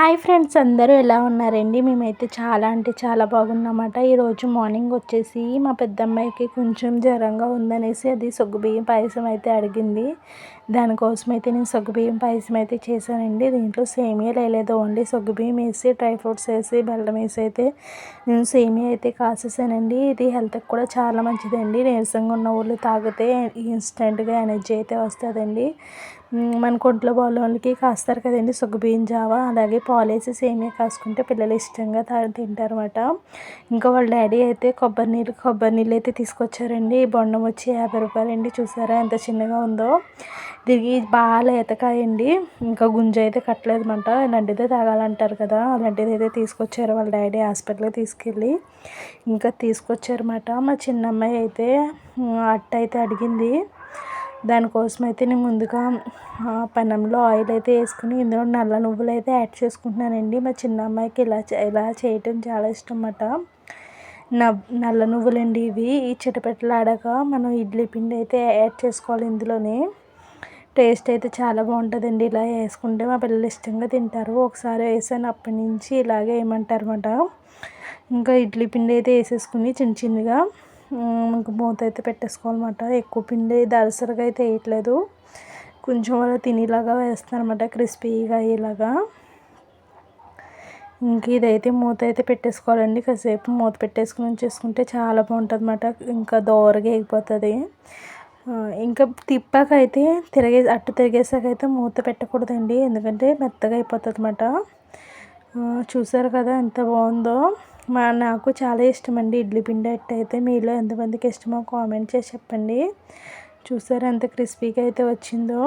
Hi friends అందరూ ఎలా ఉన్నారండి? మేమైతే చాలా అంటే చాలా బాగున్నమాట. ఈరోజు మార్నింగ్ వచ్చేసి మా పెద్దమ్మాయికి కొంచెం జ్వరంగా ఉందనేసి అది సగ్గుబియ్యం పాయసం అయితే అడిగింది. దానికోసం అయితే నేను సగ్గుబియ్యం పాయసం అయితే చేశానండి. దీంట్లో సేమియా లేలేదు ఓన్లీ సగ్గుబియ్యం వేసి డ్రై ఫ్రూట్స్ వేసి బెల్లం వేసి అయితే నేను సేమియా అయితే కాసేసానండి. ఇది హెల్త్కి కూడా చాలా మంచిదండి. నీరసంగా ఉన్న వాళ్ళు తాగితే ఇన్స్టెంట్గా ఎనర్జీ అయితే వస్తుందండి. మన కొంట్లో వాళ్ళకి కాస్తారు కదండి సగ్గుబియ్యం జావా. అలాగే పాలేసి సేమియా కాసుకుంటే పిల్లలు ఇష్టంగా తింటారు అనమాట ఇంకా వాళ్ళ డాడీ అయితే కొబ్బరి నీళ్ళు కొబ్బరి నీళ్ళు అయితే తీసుకొచ్చారండి. ఈ బొండం వచ్చి యాభై రూపాయలు అండి చూసారా ఎంత చిన్నగా ఉందో. తిరిగి బాగా లేతకాయండి ఇంకా గుంజ అయితే కట్టలేదన్నమాట అలాంటిదే తాగాలంటారు కదా. అలాంటిది అయితే తీసుకొచ్చారు వాళ్ళ డాడీ హాస్పిటల్కి తీసుకెళ్ళి. ఇంకా తీసుకొచ్చారన్నమాట. మా చిన్నమ్మాయి అయితే అట్ట అయితే అడిగింది. దానికోసం అయితే నేను ముందుగా పెనంలో ఆయిల్ అయితే వేసుకుని ఇందులో నల్ల నువ్వులు అయితే యాడ్ చేసుకుంటున్నానండి. మా చిన్న అమ్మాయికి ఇలా ఇలా చేయటం చాలా ఇష్టం అన్నమాట నల్ల నువ్వులండి ఇవి. ఈ చిటపెట్టలాడాక మనం ఇడ్లీ పిండి అయితే యాడ్ చేసుకోవాలి ఇందులోనే. టేస్ట్ అయితే చాలా బాగుంటుందండి. ఇలా వేసుకుంటే మా పిల్లలు ఇష్టంగా తింటారు. ఒకసారి వేసాను. అప్పటి నుంచి ఇలాగే వేయమంటారు అనమాట ఇంకా ఇడ్లీ పిండి అయితే వేసేసుకుని చిన్న చిన్నగా ఇంకా మూత అయితే పెట్టేసుకోవాలన్నమాట. ఎక్కువ పిండి దరసరిగా అయితే వేయట్లేదు. కొంచెం అలా తినేలాగా వేస్తాను అనమాట క్రిస్పీగా అయ్యేలాగా. ఇంక ఇదైతే మూత అయితే పెట్టేసుకోవాలండి. కాసేపు మూత పెట్టేసుకుని చేసుకుంటే చాలా బాగుంటుంది అనమాట ఇంకా దోరగా అయిపోతుంది ఇంకా తిప్పాక అయితే తిరిగే అట్టు తిరిగేసాక అయితే మూత పెట్టకూడదండి. ఎందుకంటే మెత్తగా అయిపోతుంది అనమాట చూసారు కదా ఎంత బాగుందో. మా నాకు చాలా ఇష్టం అండి ఇడ్లీ పిండి అట్టు అయితే మీలో ఎంతమందికి ఇష్టమో కామెంట్ చేసి చెప్పండి. చూసారు ఎంత క్రిస్పీగా అయితే వచ్చిందో.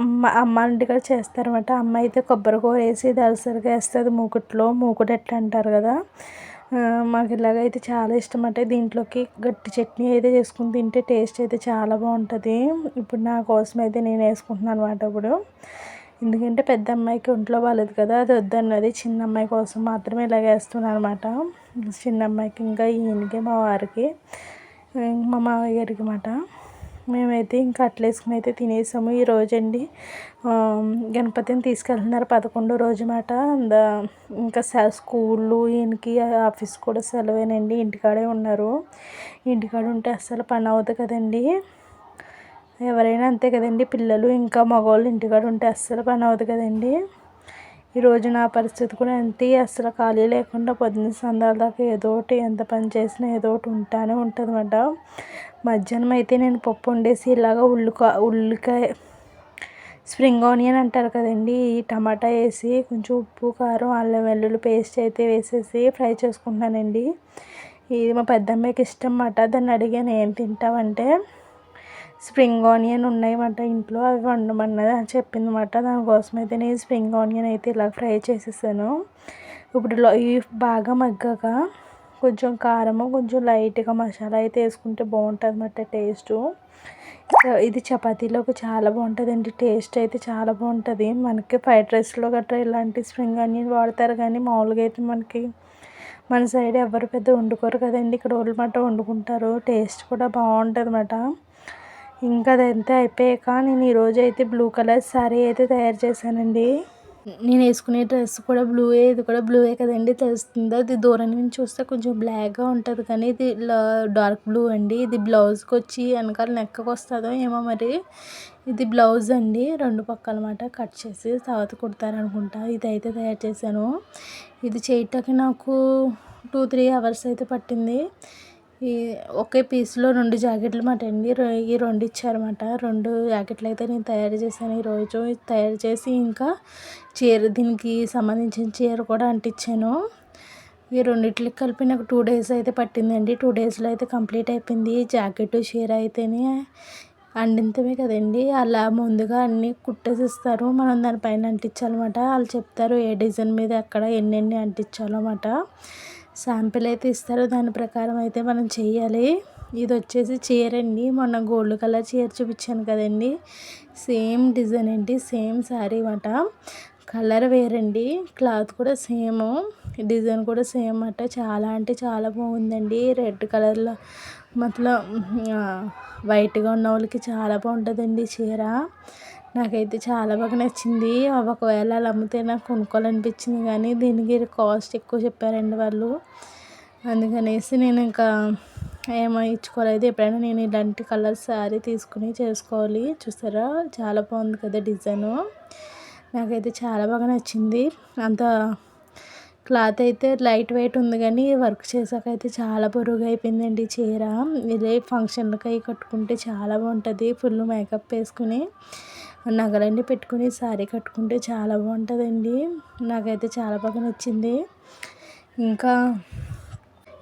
అమ్మ అమ్మ ఇంటికాడ చేస్తారన్నమాట. అమ్మ అయితే కొబ్బరి కూర వేసి దలసరిగా వేస్తుంది. మూకుట్లో మూకుడు ఎట్లా అంటారు కదా. మాకు ఇలాగైతే చాలా ఇష్టం అంటే దీంట్లోకి గట్టి చట్నీ అయితే చేసుకుని తింటే టేస్ట్ అయితే చాలా బాగుంటుంది. ఇప్పుడు నా కోసం అయితే నేను వేసుకుంటున్నాను అనమాట ఇప్పుడు. ఎందుకంటే పెద్ద అమ్మాయికి ఒంట్లో బాగాలేదు కదా అది వద్దన్నది. చిన్న అమ్మాయి కోసం మాత్రమే ఇలాగ వేస్తున్నాను అనమాట చిన్న అమ్మాయికి ఇంకా ఈయనకి మా వారికి మా మామయ్య గారికి అనమాట మేమైతే ఇంకా అట్లేసుకుని అయితే తినేసాము ఈ రోజండి గణపతిని తీసుకెళ్తున్నారు పదకొండో రోజు మాట. ఇంకా స్కూళ్ళు ఈయనకి ఆఫీస్ కూడా సెలవేనండి. ఇంటికాడే ఉన్నారు. ఇంటికాడ ఉంటే అస్సలు పని అవుతుంది కదండి. ఎవరైనా అంతే కదండి. పిల్లలు ఇంకా మగవాళ్ళు ఇంటికాడ ఉంటే అస్సలు పని అవ్వదు కదండి. ఈరోజు నా పరిస్థితి కూడా అంతే. అస్సలు ఖాళీ లేకుండా పొద్దున్న సందాల దాకా ఏదో ఒకటి ఎంత పని చేసినా ఏదో ఒకటి ఉంటానే ఉంటుంది అన్నమాట మధ్యాహ్నం అయితే నేను పప్పు వండేసి ఇలాగ ఉల్లికా ఉల్లికాయ స్ప్రింగ్ ఆనియన్ అంటారు కదండి ఈ టమాటా వేసి కొంచెం ఉప్పు కారం అల్లం వెల్లుల్లి పేస్ట్ అయితే వేసేసి ఫ్రై చేసుకుంటానండి ఇది మా పెద్దమ్మాయికి ఇష్టం అన్నమాట దాన్ని అడిగాను ఏం తింటావంటే? స్ప్రింగ్ ఆనియన్ ఉన్నాయన్నమాట ఇంట్లో అవి వండమన్నది అని చెప్పింది అనమాట దానికోసం అయితే నేను స్ప్రింగ్ ఆనియన్ అయితే ఇలా ఫ్రై చేసేసాను. ఇప్పుడు ఇవి బాగా మగ్గాక కొంచెం కారము కొంచెం లైట్గా మసాలా అయితే వేసుకుంటే బాగుంటుంది అన్నమాట టేస్ట్. ఇది చపాతీలోకి చాలా బాగుంటుందండి. టేస్ట్ అయితే చాలా బాగుంటుంది. మనకి ఫ్రైడ్ రైస్లో గట్రా ఇలాంటి స్ప్రింగ్ ఆనియన్ వాడతారు కానీ మామూలుగా అయితే మనకి మన సైడ్ ఎవరు పెద్ద వండుకోరు కదండి. ఇక్కడ వాళ్ళు మాట వండుకుంటారు. టేస్ట్ కూడా బాగుంటుంది అన్నమాట. ఇంకా అదంతా అయిపోయాక నేను ఈరోజు అయితే బ్లూ కలర్ శారీ అయితే తయారు చేశానండి. నేను వేసుకునే డ్రెస్ కూడా బ్లూయే ఇది కూడా బ్లూయే కదండి తెలుస్తుంది. అది దూరం నుంచి చూస్తే కొంచెం బ్లాక్గా ఉంటుంది కానీ ఇది డార్క్ బ్లూ అండి. ఇది బ్లౌజ్కి వచ్చి వెనకాల నెక్కకు వస్తుందో ఏమో మరి. ఇది బ్లౌజ్ అండి. రెండు పక్కల మాట కట్ చేసి తర్వాత కుడతారనుకుంటా. ఇది అయితే తయారు చేశాను. ఇది చేయటానికి నాకు టూ త్రీ అవర్స్ అయితే పట్టింది. ఈ ఒకే పీస్లో రెండు జాకెట్లు మాట అండి ఈ రెండు ఇచ్చారన్నమాట. రెండు జాకెట్లు అయితే నేను తయారు చేశాను ఈరోజు తయారు చేసి ఇంకా చీర దీనికి సంబంధించిన చీర కూడా అంటించాను. ఈ రెండిట్లకి కలిపి నాకు టూ డేస్ అయితే పట్టిందండి. టూ డేస్లో అయితే కంప్లీట్ అయిపోయింది జాకెట్ చీర అయితేనే. అండింతమే కదండి. అలా ముందుగా అన్నీ కుట్టేసిస్తారు. మనం దానిపైన అంటించాలన్నమాట. వాళ్ళు చెప్తారు ఏ డిజైన్ మీద ఎక్కడ ఎన్నెన్ని ఎన్ని అంటించాలన్నమాట. శాంపిల్ అయితే ఇస్తారు. దాని ప్రకారం అయితే మనం చేయాలి ఇది వచ్చేసి చీర అండి. మొన్న గోల్డ్ కలర్ చీర చూపించాను కదండి. సేమ్ డిజైన్ అండి. సేమ్ శారీ అన్నమాట. కలర్ వేరండి. క్లాత్ కూడా సేమ్. డిజైన్ కూడా సేమ్ అన్నమాట. చాలా అంటే చాలా బాగుందండి. రెడ్ కలర్లో మొత్తం వైట్గా ఉన్న వాళ్ళకి చాలా బాగుంటుందండి చీర. నాకైతే చాలా బాగా నచ్చింది. ఒకవేళ అలా అమ్మితే నాకు కొనుక్కోవాలనిపించింది. కానీ దీనికి కాస్ట్ ఎక్కువ చెప్పారండి వాళ్ళు. అందుకనేసి నేను ఇంకా ఏమో ఇచ్చుకోలేదు. ఎప్పుడైనా నేను ఇలాంటి కలర్ శారీ తీసుకుని చేసుకోవాలి. చూసారా? చాలా బాగుంది కదా డిజైను. నాకైతే చాలా బాగా నచ్చింది. అంత క్లాత్ అయితే లైట్ వెయిట్ ఉంది కానీ వర్క్ చేసాక అయితే చాలా బరువుగా అయిపోయిందండి చీర. ఇదే ఫంక్షన్లకి అవి కట్టుకుంటే చాలా బాగుంటుంది. ఫుల్ మేకప్ వేసుకుని. నగలన్నీ పెట్టుకుని శారీ కట్టుకుంటే చాలా బాగుంటుందండి. నాకైతే చాలా బాగా నచ్చింది. ఇంకా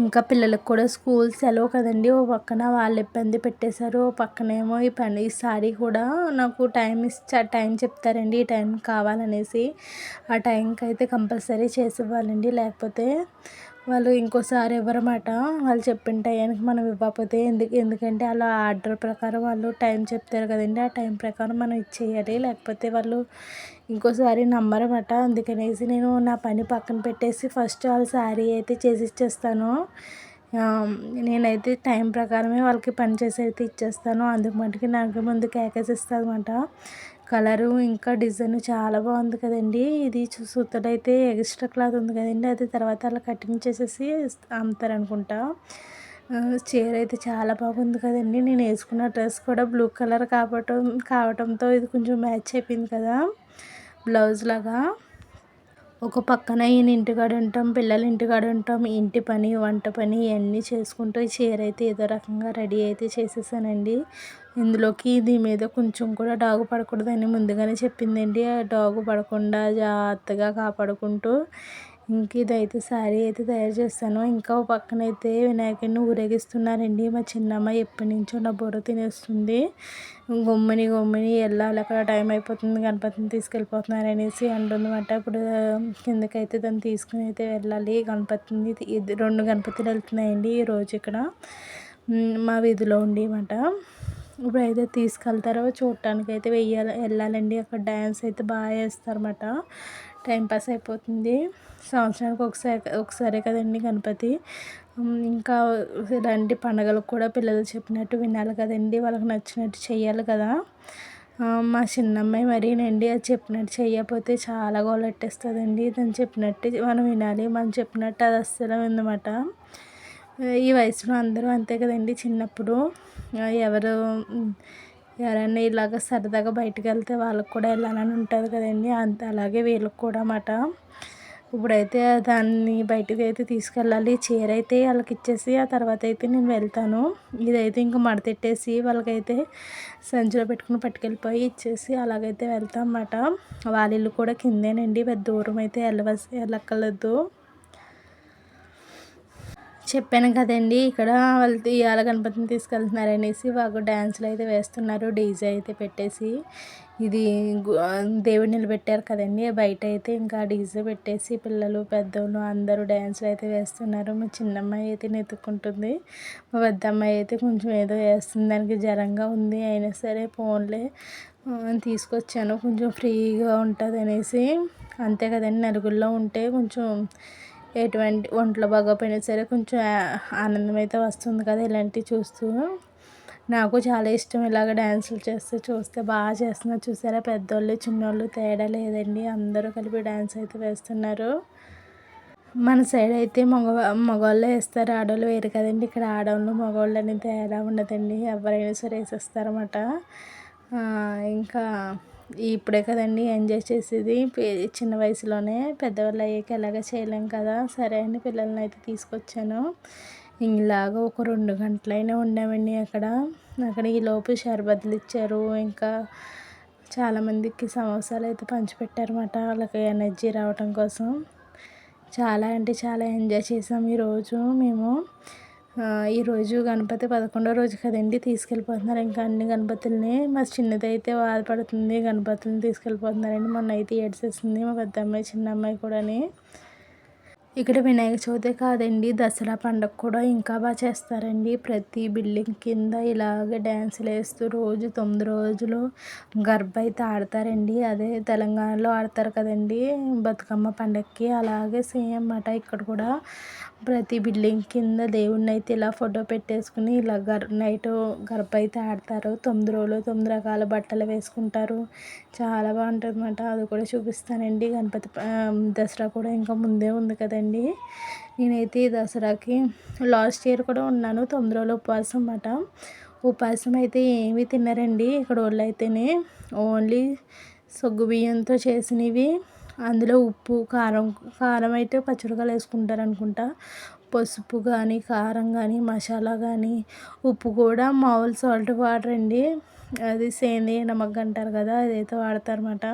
ఇంకా పిల్లలకు కూడా స్కూల్ సెలవు కదండి. ఓ పక్కన వాళ్ళు ఇబ్బంది పెట్టేశారు. ఓ పక్కనేమో ఈ పని ఈ సారీ కూడా నాకు టైం ఇచ్చా టైం చెప్తారండి. ఈ టైం కావాలనేసి ఆ టైంకి అయితే కంపల్సరీ చేసి ఇవ్వాలండి. లేకపోతే వాళ్ళు ఇంకోసారి ఇవ్వరమాట వాళ్ళు చెప్పిన టైంకి మనం ఇవ్వకపోతే ఎందుకు? ఎందుకంటే అలా ఆర్డర్ ప్రకారం వాళ్ళు టైం చెప్తారు కదండి. ఆ టైం ప్రకారం మనం ఇచ్చేయాలి. లేకపోతే వాళ్ళు ఇంకోసారి నమ్మరమాట అందుకనేసి నేను నా పని పక్కన పెట్టేసి ఫస్ట్ వాళ్ళ శారీ అయితే చేసి ఇచ్చేస్తాను నేనైతే టైం ప్రకారమే వాళ్ళకి పని చేసి అయితే ఇచ్చేస్తాను. అందుకు మటుకి నాకు ముందు కేకేసిస్తుంది అనమాట కలరు ఇంకా డిజైన్ చాలా బాగుంది కదండి. ఇది సూతలు అయితే ఎక్స్ట్రా క్లాత్ ఉంది కదండి. అది తర్వాత అలా కటింగ్ చేసేసి అమ్ముతారనుకుంటా. చీర అయితే చాలా బాగుంది కదండి. నేను వేసుకున్న డ్రెస్ కూడా బ్లూ కలర్ కావటం కావటంతో ఇది కొంచెం మ్యాచ్ అయిపోయింది కదా. బ్లౌజ్ లాగా. ఒక పక్కన ఈయన ఇంటికాడ ఉంటాం పిల్లలు ఇంటికాడ ఉంటాం. ఇంటి పని వంట పని ఇవన్నీ చేసుకుంటూ ఈ చీర అయితే ఏదో రకంగా రెడీ అయితే చేసేసానండి. ఇందులోకి దీని మీద కొంచెం కూడా డాగు పడకూడదని ముందుగానే చెప్పిందండి. ఆ డాగు పడకుండా జాగ్రత్తగా కాపాడుకుంటూ ఇంక ఇదైతే శారీ అయితే తయారు చేస్తాను. ఇంకా ఓ పక్కన అయితే వినాయకుడిని ఊరేగిస్తున్నారండి. మా చిన్నమ్మ ఎప్పటి నుంచో నా బుర్ర తినేస్తుంది. గొమ్మని గొమ్మని వెళ్ళాలి. అక్కడ టైం అయిపోతుంది. గణపతిని తీసుకెళ్ళిపోతున్నారు అనేసి అంటుందన్నమాట. ఇప్పుడు కిందకైతే దాన్ని తీసుకుని అయితే వెళ్ళాలి. గణపతిని రెండు గణపతులు వెళ్తున్నాయండి ఈరోజు ఇక్కడ. మా వీధిలో ఉండి మాట. ఇప్పుడు అయితే తీసుకెళ్తారో చూడటానికి అయితే వెయ్యాలి వెళ్ళాలండి. అక్కడ డ్యాన్స్ అయితే బాగా వేస్తారన్నమాట టైంపాస్ అయిపోతుంది. సంవత్సరానికి ఒకసారి ఒకసారి కదండి గణపతి. ఇంకా ఇలాంటి పండగలకు కూడా పిల్లలు చెప్పినట్టు వినాలి కదండి. వాళ్ళకి నచ్చినట్టు చేయాలి కదా. మా చిన్నమ్మాయి మరీనండి అది చెప్పినట్టు చేయకపోతే చాలా గోలెట్టేస్తుందండి. దాన్ని చెప్పినట్టు మనం వినాలి. మనం చెప్పినట్టు అది అస్సలు అన్నమాట ఈ వయసులో అందరూ అంతే కదండి చిన్నప్పుడు. ఎవరు ఎవరైనా ఇలాగ సరదాగా బయటకు వెళ్తే వాళ్ళకి కూడా వెళ్ళాలని ఉంటుంది కదండి. అంత అలాగే వీళ్ళకి కూడా అన్నమాట. ఇప్పుడైతే దాన్ని బయటకు అయితే తీసుకెళ్ళాలి. చీర అయితే వాళ్ళకి ఇచ్చేసి ఆ తర్వాత అయితే నేను వెళ్తాను. ఇదైతే ఇంకా మడతెట్టేసి వాళ్ళకైతే సంచిలో పెట్టుకుని పట్టుకెళ్ళిపోయి ఇచ్చేసి అలాగైతే వెళ్తాం అన్నమాట. వాళ్ళ ఇల్లు కూడా కిందేనండి. పెద్ద దూరం అయితే వెళ్ళవ వెళ్ళక్కర్లేదు చెప్పాను కదండి ఇక్కడ వాళ్ళు ఇవాళ గణపతిని తీసుకెళ్తున్నారు అనేసి వాళ్ళు డ్యాన్సులు అయితే వేస్తున్నారు డీజే అయితే పెట్టేసి. ఇది దేవుడు నిలబెట్టారు కదండి బయట అయితే ఇంకా డీజే పెట్టేసి పిల్లలు పెద్దోళ్ళు అందరూ డ్యాన్సులు అయితే వేస్తున్నారు. మా చిన్నమ్మాయి అయితే నెత్తుకుంటుంది మా పెద్ద అమ్మాయి అయితే కొంచెం ఏదో వేస్తుంది దానికి జ్వరంగా ఉంది అయినా సరే ఫోన్లే తీసుకొచ్చాను కొంచెం ఫ్రీగా ఉంటుంది అనేసి అంతే కదండి నలుగురిలో ఉంటే కొంచెం ఎటువంటి ఒంట్లో బాగోపోయినా సరే కొంచెం ఆనందం అయితే వస్తుంది కదా ఇలాంటివి చూస్తూ. నాకు చాలా ఇష్టం ఇలాగ డ్యాన్సులు చేస్తే చూస్తే బాగా చేస్తున్నారు. చూసారా? పెద్దోళ్ళు చిన్నోళ్ళు తేడా లేదండి. అందరూ కలిపి డ్యాన్స్ అయితే వేస్తున్నారు. మన సైడ్ అయితే మగ మగవాళ్ళు వేస్తారు. ఆడవాళ్ళు వేరు కదండి. ఇక్కడ ఆడవాళ్ళు మగవాళ్ళు అనేది తేడా ఉండదండి. ఎవరైనా సరే వేసేస్తారన్నమాట. ఇంకా ఇప్పుడే కదండి ఎంజాయ్ చేసేది. చిన్న వయసులోనే పెద్దవాళ్ళు అయ్యాక ఎలాగ చేయలేం కదా. సరే అని పిల్లల్ని అయితే తీసుకొచ్చాను. ఇలాగ ఒక రెండు గంటలైనా ఉండామండి అక్కడ. అక్కడ ఈలోపు షర్బత్లు ఇచ్చారు. ఇంకా చాలామందికి సమోసాలు అయితే పంచిపెట్టారన్నమాట. వాళ్ళకి ఎనర్జీ రావటం కోసం. చాలా అంటే చాలా ఎంజాయ్ చేసాం ఈరోజు మేము. ఈరోజు గణపతి పదకొండో రోజు కదండి తీసుకెళ్ళిపోతున్నారు. ఇంకా అన్ని గణపతుల్ని మా చిన్నది అయితే బాధపడుతుంది. గణపతుల్ని తీసుకెళ్ళిపోతున్నారండి మొన్న అయితే ఏడ్చేసింది మా పెద్ద అమ్మాయి చిన్న అమ్మాయి కూడాని. ఇక్కడ వినాయక చవితి కాదండి దసరా పండుగ కూడా ఇంకా బాగా చేస్తారండి. ప్రతి బిల్డింగ్ కింద ఇలాగ డ్యాన్సులు వేస్తూ రోజు తొమ్మిది రోజులు గర్భ అయితే ఆడతారండి. అదే తెలంగాణలో ఆడతారు కదండి బతుకమ్మ పండగకి అలాగే సేమ్ అన్నమాట ఇక్కడ కూడా ప్రతి బిల్డింగ్ కింద దేవుడిని అయితే ఇలా ఫోటో పెట్టేసుకుని ఇలా గర్ నైట్ గర్భ అయితే ఆడతారు. తొమ్మిది రోజులు తొమ్మిది రకాల బట్టలు వేసుకుంటారు. చాలా బాగుంటుంది అన్నమాట అది కూడా చూపిస్తానండి. గణపతి దసరా కూడా ఇంకా ముందే ఉంది కదండి. నేనైతే ఈ దసరాకి లాస్ట్ ఇయర్ కూడా ఉన్నాను. తొమ్మిది రోజులు ఉపవాసం అన్నమాట. ఉపవాసం అయితే ఏమీ తిన్నారండి ఇక్కడ వాళ్ళు అయితేనే ఓన్లీ సగ్గు బియ్యంతో చేసినవి. అందులో ఉప్పు కారం కారం అయితే పచ్చడికాయలు వేసుకుంటారు అనుకుంటా పసుపు కానీ కారం కానీ మసాలా కానీ ఉప్పు కూడా మామూలు సాల్ట్ వాడరండి అది సేంద్రియ నమ్మకం అంటారు కదా అదైతే వాడతారన్నమాట.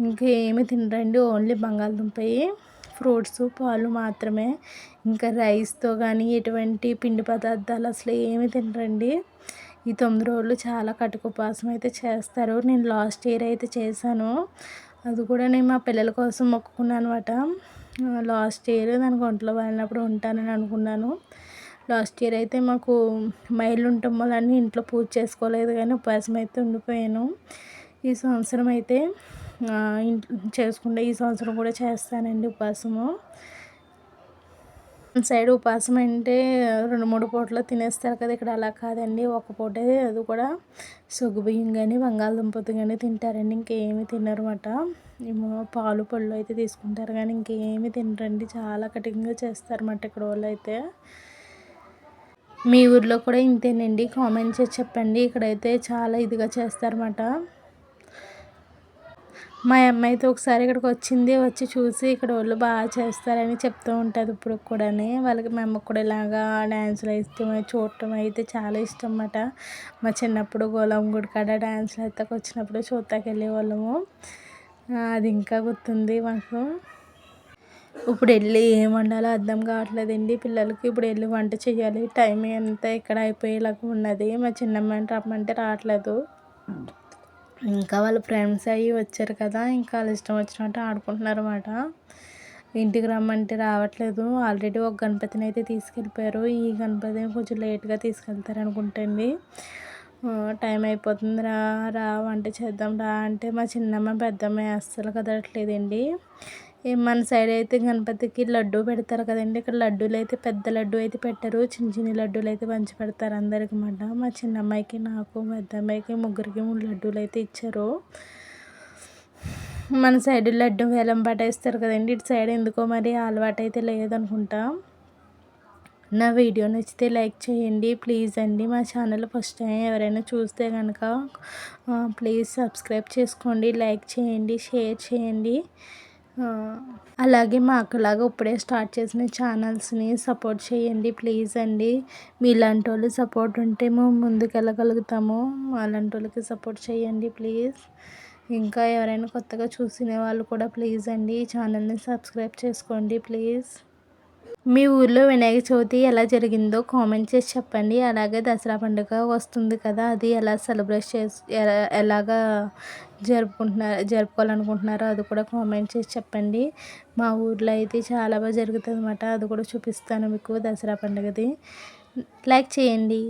ఇంకేమి తినరండి ఓన్లీ బంగాళదుంపయి. ఫ్రూట్స్ పాలు మాత్రమే. ఇంకా రైస్తో కానీ ఎటువంటి పిండి పదార్థాలు అసలు ఏమి తినరండి. ఈ తొమ్మిది రోజులు చాలా కటుకుపాసం అయితే చేస్తారు. నేను లాస్ట్ ఇయర్ అయితే చేశాను. అది కూడా నేను మా పిల్లల కోసం మొక్కుకున్నాను అనమాట లాస్ట్ ఇయర్ దానికి ఒంట్లో వెళ్ళినప్పుడు ఉంటానని అనుకున్నాను. లాస్ట్ ఇయర్ అయితే మాకు మైళ్ళు ఉండటం వల్ల ఇంట్లో పూజ చేసుకోలేదు కానీ ఉపవాసం అయితే ఉండిపోయాను. ఈ సంవత్సరం అయితే చేసుకుంటే ఈ సంవత్సరం కూడా చేస్తానండి ఉపవాసము. సైడ్ ఉపవాసం అంటే రెండు మూడు పూటలు తినేస్తారు కదా ఇక్కడ అలా కాదండి. ఒక పూటే అది కూడా సొగ్గుబియ్యం కానీ బంగాళదుంపతి కానీ తింటారండి. ఇంకేమి తినరమాట ఏమో పాలు పళ్ళు అయితే తీసుకుంటారు కానీ ఇంకేమి తినరండి. చాలా కఠినంగా చేస్తారన్నమాట ఇక్కడ వాళ్ళు అయితే. మీ ఊర్లో కూడా ఇంతేనండి. కామెంట్ చేసి చెప్పండి. ఇక్కడైతే చాలా ఇదిగా చేస్తారన్నమాట మా అమ్మాయితో అయితే ఒకసారి ఇక్కడికి వచ్చింది వచ్చి చూసి ఇక్కడ వాళ్ళు బాగా చేస్తారని చెప్తూ ఉంటుంది ఇప్పుడు కూడా వాళ్ళకి మా అమ్మకు కూడా ఇలాగా డ్యాన్సులు వేస్తే చూడటం అయితే చాలా ఇష్టం అన్నమాట మా చిన్నప్పుడు గోలం గుడి కాడ డ్యాన్సులు అయితే వచ్చినప్పుడు చూస్తాకి వెళ్ళేవాళ్ళము. అది ఇంకా గుర్తుంది మాకు. ఇప్పుడు వెళ్ళి ఏం వండాలో అర్థం కావట్లేదండి. పిల్లలకి ఇప్పుడు వెళ్ళి వంట చేయాలి. టైం అంతా ఇక్కడ అయిపోయేలాగా ఉన్నది. మా చిన్నమ్మాయిని రమ్మంటే రావట్లేదు. ఇంకా వాళ్ళ ఫ్రెండ్స్ అయ్యి వచ్చారు కదా ఇంకా వాళ్ళు ఇష్టం వచ్చినట్టు ఆడుకుంటున్నారు అనమాట ఇంటికి రమ్మంటే రావట్లేదు. ఆల్రెడీ ఒక గణపతిని అయితే తీసుకెళ్ళిపోయారు. ఈ గణపతిని కొంచెం లేట్గా తీసుకెళ్తారు అనుకుంటండి టైం అయిపోతుంది. రా రా వంట చేద్దాం రా అంటే మా చిన్నమ్మ పెద్దమ్మ అస్సలు కదలట్లేదండి. మన సైడ్ అయితే గణపతికి లడ్డు పెడతారు కదండి. ఇక్కడ లడ్డూలు అయితే పెద్ద లడ్డు అయితే పెట్టారు. చిన్న చిన్న లడ్డూలు అయితే పంచి పెడతారు అందరికి మా చిన్న అమ్మాయికి నాకు పెద్ద అమ్మాయికి ముగ్గురికి మూడు లడ్డూలు అయితే ఇచ్చారు. మన సైడ్ లడ్డు వేలం పట్టేస్తారు కదండి. ఇటు సైడ్ ఎందుకో మరి అలవాటు అయితే లేదనుకుంటా. నా వీడియో నచ్చితే లైక్ చేయండి. ప్లీజ్ అండి. మా ఛానల్ ఫస్ట్ టైం ఎవరైనా చూస్తే కనుక ప్లీజ్ సబ్స్క్రైబ్ చేసుకోండి. లైక్ చేయండి. షేర్ చేయండి. అలాగే మా అక్కలాగా ఇప్పుడే స్టార్ట్ చేసిన ఛానల్స్ని సపోర్ట్ చేయండి ప్లీజ్ అండి. మీలాంటి వాళ్ళు సపోర్ట్ ఉంటే మేము ముందుకెళ్ళగలుగుతాము. అలాంటి వాళ్ళకి సపోర్ట్ చేయండి ప్లీజ్. ఇంకా ఎవరైనా కొత్తగా చూసిన వాళ్ళు కూడా ప్లీజ్ అండి. ఈ ఛానల్ని సబ్స్క్రైబ్ చేసుకోండి ప్లీజ్. మీ ఊర్లో వినాయక చవితి ఎలా జరిగిందో కామెంట్ చేసి చెప్పండి. అలాగే దసరా పండుగ వస్తుంది కదా అది ఎలా సెలబ్రేట్ చేసి ఎలా ఎలాగా జరుపుకుంటున్నారు జరుపుకోవాలనుకుంటున్నారో అది కూడా కామెంట్ చేసి చెప్పండి. మా ఊర్లో అయితే చాలా బాగా జరుగుతుంది అనమాట అది కూడా చూపిస్తాను మీకు దసరా పండుగది. లైక్ చేయండి.